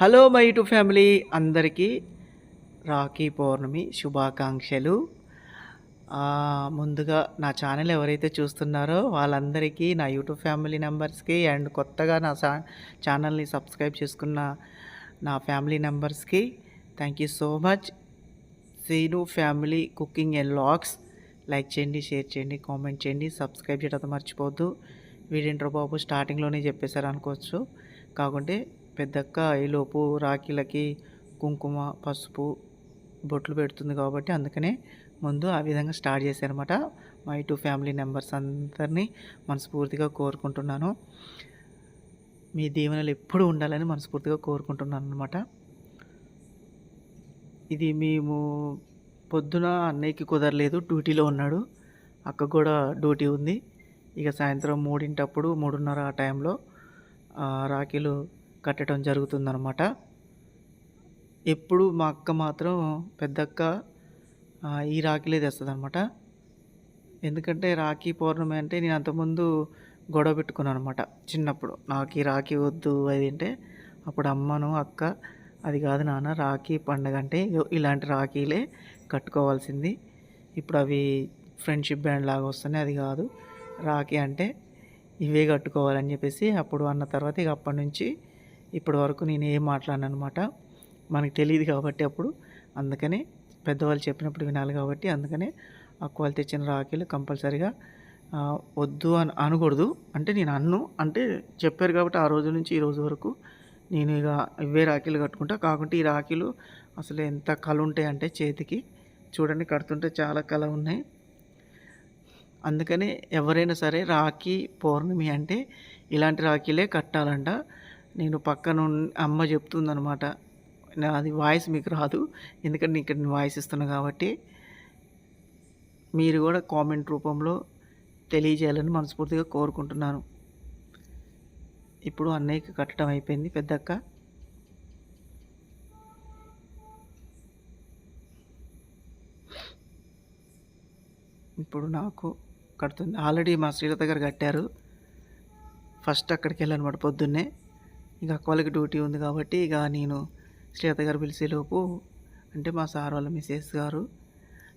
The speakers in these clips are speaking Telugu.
Hello my to family. అందరికీ రాఖీ పౌర్ణమి శుభాకాంక్షలు. ముందుగా నా ఛానల్ ఎవరైతే చూస్తున్నారో వాళ్ళందరికీ నా యూట్యూబ్ ఫ్యామిలీ మెంబర్స్కి అండ్ కొత్తగా నా ఛానల్ని సబ్స్క్రైబ్ చేసుకున్న నా ఫ్యామిలీ మెంబర్స్కి thank you so much Seenu family cooking and vlogs like చేయండి షేర్ చేయండి కామెంట్ చేయండి సబ్స్క్రైబ్ చేయడం మర్చిపోవద్దు. వీడింట్రో బాబు స్టార్టింగ్లోనే చెప్పేశారు అనుకోవచ్చు కాకుంటే పెద్దక్క ఈలోపు రాఖీలకి కుంకుమ పసుపు బొట్లు పెడుతుంది కాబట్టి అందుకనే ముందు ఆ విధంగా స్టార్ట్ చేశారనమాట మై టూ ఫ్యామిలీ మెంబర్స్ అందరినీ మనస్ఫూర్తిగా కోరుకుంటున్నాను. మీ దీవెనలు ఎప్పుడు ఉండాలని మనస్ఫూర్తిగా కోరుకుంటున్నాను అనమాట ఇది మేము పొద్దున అన్నయ్యకి కుదరలేదు డ్యూటీలో ఉన్నాడు. అక్క కూడా డ్యూటీ ఉంది. ఇక సాయంత్రం మూడింటప్పుడు మూడున్నర ఆ టైంలో రాఖీలు కట్టడం జరుగుతుందన్నమాట. ఎప్పుడు మా అక్క మాత్రం పెద్దక్క ఈ రాఖీలే తెస్తుంది అనమాట ఎందుకంటే రాఖీ పౌర్ణమి అంటే నేను అంతకుముందు గొడవ పెట్టుకున్నాను అనమాట చిన్నప్పుడు నాకు ఈ రాఖీ వద్దు అది అంటే అప్పుడు అమ్మను అక్క అది కాదు నాన్న రాఖీ పండగ అంటే ఇలాంటి రాఖీలే కట్టుకోవాల్సింది. ఇప్పుడు అవి ఫ్రెండ్షిప్ బ్యాండ్ లాగా వస్తున్నాయి అది కాదు. రాఖీ అంటే ఇవే కట్టుకోవాలని చెప్పేసి అప్పుడు అన్న తర్వాత ఇక అప్పటి నుంచి ఇప్పటి వరకు నేను ఏం మాట్లాడను అనమాట మనకు తెలియదు కాబట్టి అప్పుడు. అందుకనే పెద్దవాళ్ళు చెప్పినప్పుడు వినాలి కాబట్టి అందుకనే అక్క వాళ్ళు తెచ్చిన రాఖీలు కంపల్సరిగా వద్దు అని అనకూడదు. అంటే నేను అన్ను అంటే చెప్పారు కాబట్టి ఆ రోజు నుంచి ఈ రోజు వరకు నేను ఇక ఇవే రాఖీలు కట్టుకుంటా. కాకుంటే ఈ రాఖీలు అసలు ఎంత కళ ఉంటాయి అంటే చేతికి. చూడండి కడుతుంటే చాలా కళ ఉన్నాయి. అందుకని ఎవరైనా సరే రాఖీ పౌర్ణమి అంటే ఇలాంటి రాఖీలే కట్టాలంట. నేను పక్కన అమ్మ చెప్తుందనమాట అది వాయిస్ మీకు రాదు ఎందుకంటే ఇక్కడ నేను వాయిస్ ఇస్తున్నా కాబట్టి. మీరు కూడా కామెంట్ రూపంలో తెలియజేయాలని మనస్ఫూర్తిగా కోరుకుంటున్నాను. ఇప్పుడు అన్నయ్యకి కట్టడం అయిపోయింది పెద్దక్క. ఇప్పుడు నాకు కడుతుంది. ఆల్రెడీ మా శ్రీలత గారు కట్టారు. ఫస్ట్ అక్కడికి వెళ్ళాను పొద్దున్నే. ఇక అక్క వాళ్ళకి డ్యూటీ ఉంది కాబట్టి ఇక నేను శ్రీలత గారు పిలిచేలోపు అంటే మా సార్ వాళ్ళ మిసెస్ గారు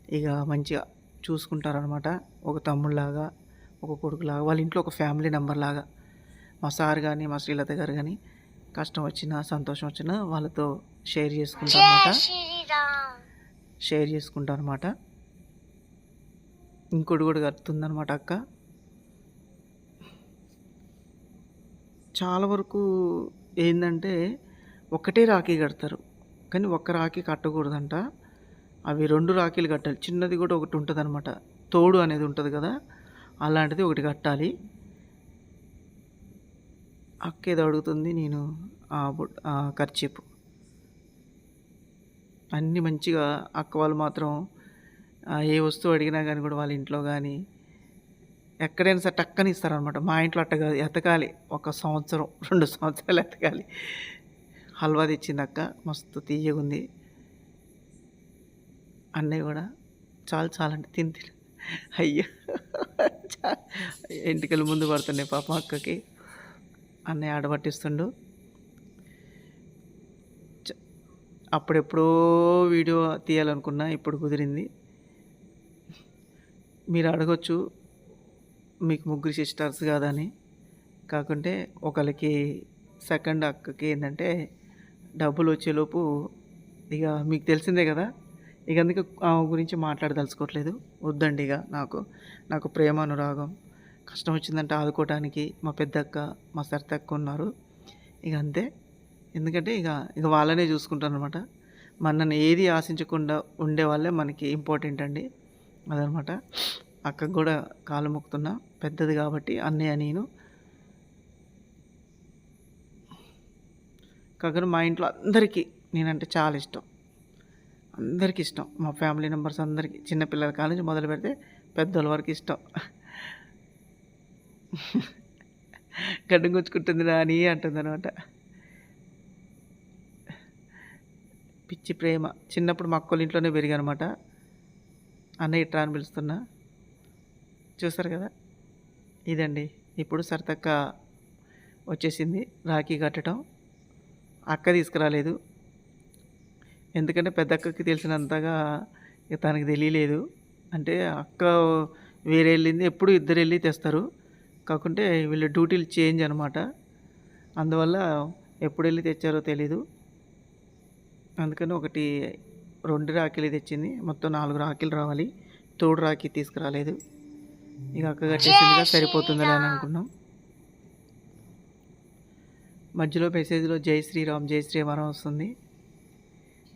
ఇక మంచిగా చూసుకుంటారనమాట ఒక తమ్ముళ్ళలాగా ఒక కొడుకులాగా వాళ్ళ ఇంట్లో ఒక ఫ్యామిలీ నెంబర్ లాగా. మా సార్ కానీ మా శ్రీలత గారు కానీ కష్టం వచ్చినా సంతోషం వచ్చినా వాళ్ళతో షేర్ చేసుకుంటారు అనమాట షేర్ చేసుకుంటాను అనమాట ఇంకోటి కూడా కడుతుందనమాట అక్క. చాలా వరకు ఏంటంటే ఒకటే రాఖీ కడతారు. కానీ ఒక్క రాఖీ కట్టకూడదంట. అవి రెండు రాఖీలు కట్టాలి. చిన్నది కూడా ఒకటి ఉంటుంది అనమాట తోడు అనేది ఉంటుంది కదా అలాంటిది ఒకటి కట్టాలి. అక్క ఏదో అడుగుతుంది నేను ఆ ఖర్చీపు. అన్నీ మంచిగా అక్క వాళ్ళు మాత్రం ఏ వస్తువు అడిగినా కానీ కూడా వాళ్ళ ఇంట్లో కానీ ఎక్కడైనా సరే టక్కని ఇస్తారనమాట మా ఇంట్లో అట్ట కాదు ఎతకాలి. ఒక సంవత్సరం రెండు సంవత్సరాలు ఎతకాలి. హల్వా తెచ్చింది అక్క మస్తు తీయగుంది. అన్నయ్య కూడా చాలు చాలండి తిని తిని అయ్యో ఇంటికెళ్ళి ముందు పడుతున్నాయి పాప అక్కకి. అన్నయ్య ఆడబట్టిస్తుండు. చ- అప్పుడెప్పుడో వీడియో తీయాలనుకున్నా ఇప్పుడు కుదిరింది. మీరు అడగొచ్చు మీకు ముగ్గురు సిస్టర్స్ కాదని. కాకుంటే ఒకరికి సెకండ్ అక్కకి ఏంటంటే డబ్బులు వచ్చేలోపు ఇక మీకు తెలిసిందే కదా. ఇక అందుకే ఆమె గురించి మాట్లాడదలుచుకోవట్లేదు. వద్దండి ఇక నాకు. నాకు ప్రేమ అనురాగం. కష్టం వచ్చిందంటే ఆదుకోవడానికి మా పెద్దక్క మా సరితక్క ఉన్నారు. ఇక అంతే. ఎందుకంటే ఇక ఇక వాళ్ళనే చూసుకుంటాను అనమాట మనల్ని ఏది ఆశించకుండా ఉండే వాళ్ళే మనకి ఇంపార్టెంట్ అండి. అదనమాట అక్కకు కూడా కాలు మొక్కుతున్నా. పెద్దది కాబట్టి అన్నయ్య నేను. కాకుండా మా ఇంట్లో అందరికీ నేనంటే చాలా ఇష్టం. అందరికీ ఇష్టం. మా ఫ్యామిలీ మెంబర్స్ అందరికీ. చిన్నపిల్లల కాడ నుంచి మొదలు పెడితే పెద్దోళ్ళ వరకు ఇష్టం. గడ్డం గుచ్చుకుంటుంది అని అంటుంది అనమాట పిచ్చి ప్రేమ. చిన్నప్పుడు మా అక్కల ఇంట్లోనే పెరిగానమాట. అన్నయ్య ఇట్రా అని పిలుస్తున్నా. చూసారు కదా? ఇదండి. ఇప్పుడు సర్తక్క వచ్చేసింది రాఖీ కట్టడం. అక్క తీసుకురాలేదు. ఎందుకంటే పెద్ద అక్కకి తెలిసినంతగా ఇక తనకి తెలియలేదు. అంటే అక్క వేరే వెళ్ళింది ఎప్పుడు ఇద్దరు వెళ్ళి తెస్తారు. కాకుంటే వీళ్ళ డ్యూటీలు చేంజ్ అనమాట అందువల్ల ఎప్పుడు వెళ్ళి తెచ్చారో తెలీదు. అందుకని ఒకటి రెండు రాఖీలు తెచ్చింది. మొత్తం నాలుగు రాఖీలు రావాలి. తోడు రాఖీ తీసుకురాలేదు. ఇక అక్క కట్టేసిందిగా సరిపోతుందిలే అని అనుకున్నాం. మధ్యలో మెసేజ్లో జై శ్రీరామ్ జై శ్రీరామ్ వస్తుంది.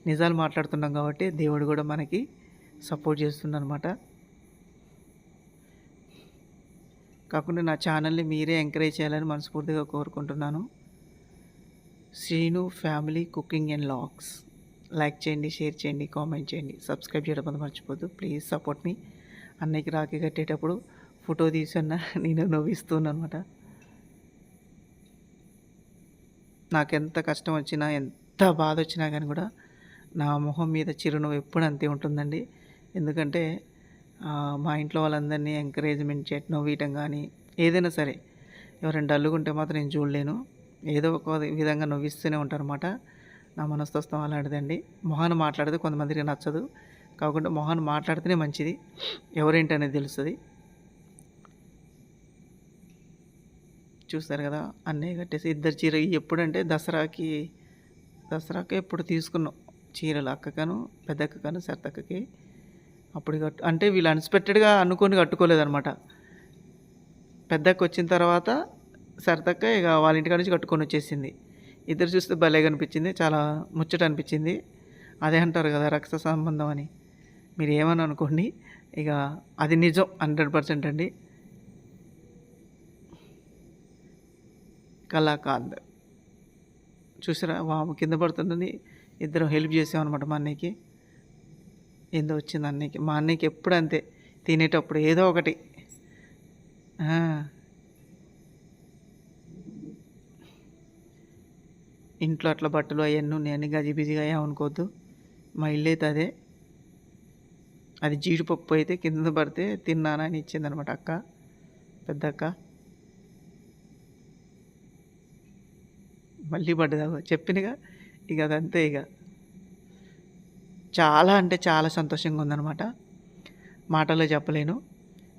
నిజాలు మాట్లాడుతున్నాం కాబట్టి దేవుడు కూడా మనకి సపోర్ట్ చేస్తుందన్నమాట. కాకుండా నా ఛానల్ని మీరే ఎంకరేజ్ చేయాలని మనస్ఫూర్తిగా కోరుకుంటున్నాను. Srinu family cooking and vlogs like చేయండి షేర్ చేయండి కామెంట్ చేయండి. సబ్స్క్రైబ్ చేయడం మర్చిపోద్దు ప్లీజ్ సపోర్ట్ మీ. అన్నయ్యకి రాఖీ కట్టేటప్పుడు ఫోటో తీసన్న నేను నవ్విస్తున్నాను అనమాట నాకెంత కష్టం వచ్చినా ఎంత బాధ వచ్చినా కానీ కూడా నా మొహం మీద చిరునవ్వు ఎప్పుడు అంతే ఉంటుందండి. ఎందుకంటే మా ఇంట్లో వాళ్ళందరినీ ఎంకరేజ్మెంట్ చే నవ్వియటం కానీ ఏదైనా సరే ఎవరైనా డల్లుగుంటే మాత్రం నేను చూడలేను. ఏదో ఒక విధంగా నవ్విస్తూనే ఉంటారన్నమాట. నా మనస్తత్వం అలాంటిదండి. మొహాన్ని మాట్లాడితే కొంతమందికి నచ్చదు. కాకుండా మొహాన్ని మాట్లాడితేనే మంచిది. ఎవరేంటి అనేది తెలుస్తుంది. చూస్తారు కదా అన్నయ్య కట్టేసి ఇద్దరు చీర ఎప్పుడంటే దసరాకి దసరాకి ఎప్పుడు తీసుకున్నాం. చీరలు అక్కకను పెద్ద అక్కకను అప్పుడు కట్టు అంటే వీళ్ళు అన్స్పెక్టెడ్గా అనుకొని కట్టుకోలేదన్నమాట. పెద్దక్క వచ్చిన తర్వాత సరతక్క ఇక వాళ్ళ ఇంటికాడ నుంచి కట్టుకొని వచ్చేసింది. ఇద్దరు చూస్తే భలే కనిపించింది చాలా ముచ్చట అనిపించింది అదే అంటారు కదా రక్త సంబంధం అని. మీరు ఏమని అనుకోండి ఇక అది నిజం హండ్రెడ్ పర్సెంట్ అండి. కళాకాంత్ చూసారా వాము కింద పడుతుందని ఇద్దరం హెల్ప్ చేసామన్నమాట మా అన్నయ్యకి. ఏందో వచ్చింది అన్నయ్యకి. మా అన్నయ్యకి ఎప్పుడు అంతే తినేటప్పుడు ఏదో ఒకటి. ఇంట్లో అట్లా బట్టలు అవన్నీ ఉన్నాయని గజిబిజిగా ఏమనుకోవద్దు. మా ఇల్లు అయితే అదే. అది జీడిపప్పు అయితే కింద పడితే తిన్నానా అని ఇచ్చిందనమాట అక్క పెద్ద అక్క మళ్ళీ పడ్డదా? చెప్పినగా? ఇక అదంతే ఇక. చాలా అంటే చాలా సంతోషంగా ఉందన్నమాట మాటల్లో చెప్పలేను.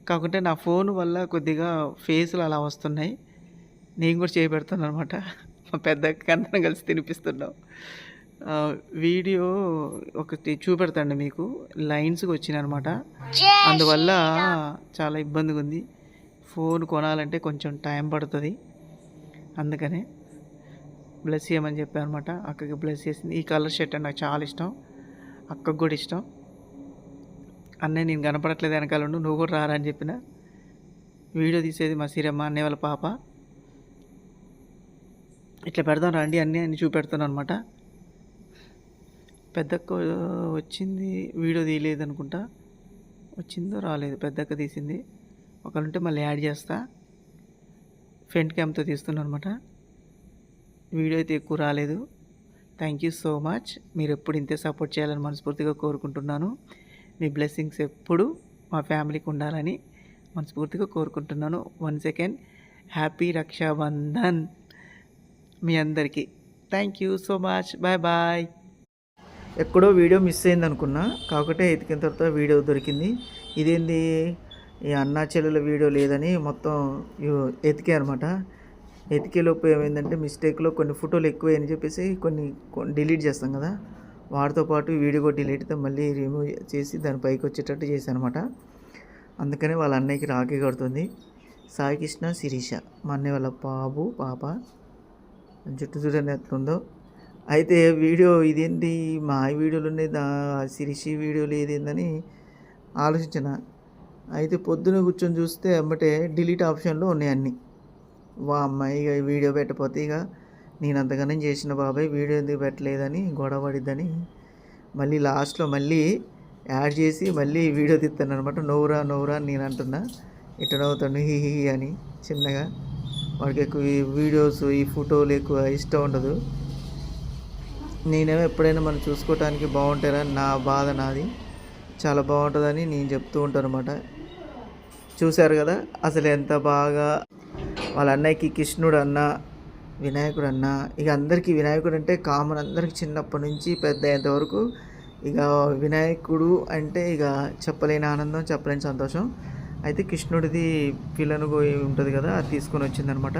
కాకుంటే నా ఫోన్ వల్ల కొద్దిగా ఫేస్లు అలా వస్తున్నాయి. నేను కూడా చేయబెడుతున్నాను అనమాట. మా పెద్ద అందరం కలిసి తినిపిస్తున్నాం. వీడియో ఒకటి చూపెడతాండి మీకు. లైన్స్కి వచ్చినాయి అనమాట అందువల్ల చాలా ఇబ్బందిగా ఉంది. ఫోన్ కొనాలంటే కొంచెం టైం పడుతుంది. అందుకనే బ్లెస్ చేయమని చెప్పాను అనమాట అక్కకి బ్లెస్ చేసింది. ఈ కలర్ షర్ట్ అంటే నాకు చాలా ఇష్టం. అక్కకు కూడా ఇష్టం. అన్నయ్య నేను కనపడట్లేదు వెనకాల ఉండు నువ్వు కూడా రారా అని చెప్పిన. వీడియో తీసేది మా సిరమ్మ అన్నయ్య వాళ్ళ పాప. ఇట్లా పెడదాం రండి అన్నీ అన్ని చూపెడతాను అనమాట పెద్దక్క వచ్చింది వీడియో తీయలేదు అనుకుంటా వచ్చిందో రాలేదు పెద్దక్క తీసింది. ఒకళ్ళుంటే మళ్ళీ యాడ్ చేస్తా. ఫ్రంట్ క్యామ్తో తీస్తున్నాను అనమాట వీడియో అయితే ఎక్కువ రాలేదు. Thank you so much. మీరు ఎప్పుడు ఇంతే సపోర్ట్ చేయాలని మనస్ఫూర్తిగా కోరుకుంటున్నాను. మీ బ్లెస్సింగ్స్ ఎప్పుడు మా ఫ్యామిలీకి ఉండాలని మనస్ఫూర్తిగా కోరుకుంటున్నాను. వన్ సెకండ్ హ్యాపీ రక్షాబంధన్ మీ అందరికీ. Thank you so much. Bye bye. ఎక్కడో వీడియో మిస్ అయింది అనుకున్నా. కాకపోతే ఎతికిన తర్వాత వీడియో దొరికింది. ఇదేంది? ఈ అన్నా చెల్లెల వీడియో లేదని మొత్తం ఎతికే అనమాట. ఎతికేలోపు ఏమైందంటే మిస్టేక్లో కొన్ని ఫోటోలు ఎక్కువ అని చెప్పేసి కొన్ని డిలీట్ చేస్తాం కదా. వాటితో పాటు వీడియో కూడా డిలీట్ అయితే మళ్ళీ రిమూవ్ చేసి దాని పైకి వచ్చేటట్టు చేశాను అనమాట. అందుకనే వాళ్ళ అన్నయ్యకి రాఖీ కడుతుంది. సాయికృష్ణ శిరీష. మా అన్నయ్య వాళ్ళ బాబు పాప. జుట్టు చూడని ఎట్లుందో. అయితే వీడియో ఇదేంటి? మా వీడియోలోనే దా శిరీషి వీడియోలు ఏదేందని ఆలోచించిన? అయితే పొద్దున కూర్చొని చూస్తే అమ్మటే డిలీట్ ఆప్షన్లో ఉన్నాయి అన్నీ. వా అమ్మాయి ఇక వీడియో పెట్టకపోతే ఇక నేను అంతగానే చేసిన బాబాయ్ వీడియో ఎందుకు పెట్టలేదని గొడవ పడిద్దని మళ్ళీ లాస్ట్లో మళ్ళీ యాడ్ చేసి మళ్ళీ వీడియో తీస్తాను అనమాట నవ్వురా నవ్వురా అని నేను అంటున్నా. ఇట్ట నవ్వుతాను హీ హీ అని చిన్నగా. వాడికి ఎక్కువ ఈ వీడియోస్ ఈ ఫోటోలు ఎక్కువ ఇష్టం ఉండదు. నేనేమో ఎప్పుడైనా మనం చూసుకోవటానికి బాగుంటారా? నా బాధ నాది. చాలా బాగుంటుందని నేను చెప్తూ ఉంటాను అనమాట చూశారు కదా? అసలు ఎంత బాగా వాళ్ళ అన్నయ్యకి కృష్ణుడు అన్న వినాయకుడు అన్న ఇక అందరికీ వినాయకుడు అంటే కామన్ అందరికి చిన్నప్పటి నుంచి పెద్ద అయ్యేంతవరకు ఇక వినాయకుడు అంటే ఇక చెప్పలేని ఆనందం చెప్పలేని సంతోషం. అయితే కృష్ణుడిది పిల్లను ఉంటుంది కదా? అది తీసుకొని వచ్చిందనమాట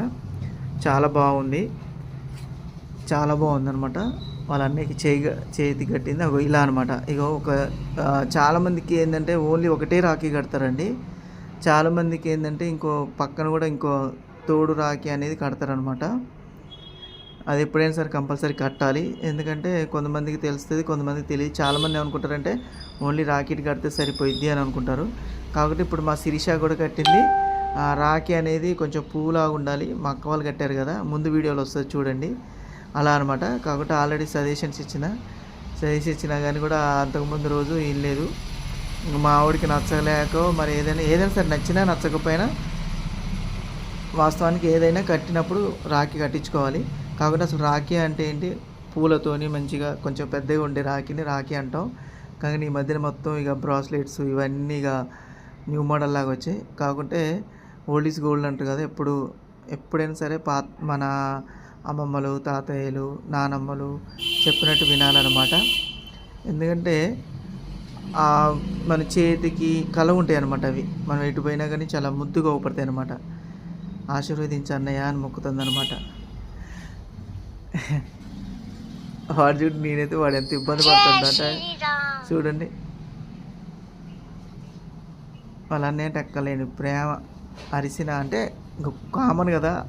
చాలా బాగుంది. చాలా బాగుందనమాట వాళ్ళ అన్నయ్యకి చేయి చేతి కట్టింది. అగో ఇలా అనమాట ఇక ఒక చాలామందికి ఏంటంటే ఓన్లీ ఒకటే రాఖీ కడతారండి. చాలామందికి ఏంటంటే ఇంకో పక్కన కూడా ఇంకో తోడు రాఖీ అనేది కడతారనమాట అది ఎప్పుడైనా సరే కంపల్సరీ కట్టాలి. ఎందుకంటే కొంతమందికి తెలుస్తుంది కొంతమందికి తెలియదు. చాలామంది ఏమనుకుంటారంటే ఓన్లీ రాఖీ కడితే సరిపోయిద్ది అని అనుకుంటారు. కాబట్టి ఇప్పుడు మా శిరీష కూడా కట్టింది. ఆ రాఖీ అనేది కొంచెం పూలాగా ఉండాలి. మా అక్క వాళ్ళు కట్టారు కదా. ముందు వీడియోలో వస్తుంది చూడండి. అలా అనమాట కాకుండా ఆల్రెడీ సజెషన్స్ ఇచ్చిన. సజెషన్ ఇచ్చినా కానీ కూడా అంతకుముందు రోజు ఏం లేదు. మా ఆవిడకి నచ్చలేకో మరి ఏదైనా ఏదైనా సరే నచ్చినా నచ్చకపోయినా వాస్తవానికి ఏదైనా కట్టినప్పుడు రాఖీ కట్టించుకోవాలి. కాకుండా అసలు రాఖీ అంటే ఏంటి? పూలతోని మంచిగా కొంచెం పెద్దగా ఉండే రాఖీని రాఖీ అంటాం. కానీ ఈ మధ్యన మొత్తం ఇక బ్రాస్లెట్స్ ఇవన్నీ ఇక న్యూ మోడల్ లాగా వచ్చాయి. కాకుంటే ఓల్డ్ ఈజ్ గోల్డ్ అంటారు కదా ఎప్పుడు ఎప్పుడైనా సరే పాత మన అమ్మమ్మలు తాతయ్యలు నానమ్మలు చెప్పినట్టు వినాలన్నమాట. ఎందుకంటే ఆ మన చేతికి కళ ఉంటాయి అనమాట అవి. మనం ఎటు పోయినా కానీ చాలా ముద్దుగా ఊపడతాయి అనమాట ఆశీర్వదించి అన్నయ్య అని మొక్కుతుంది అనమాట వాడు చూడు నేనైతే వాడు ఎంత ఇబ్బంది పడుతుందట. చూడండి. వాళ్ళ అన్నయ్య టక్కలేని ప్రేమ. అరిసిన అంటే కామన్ కదా.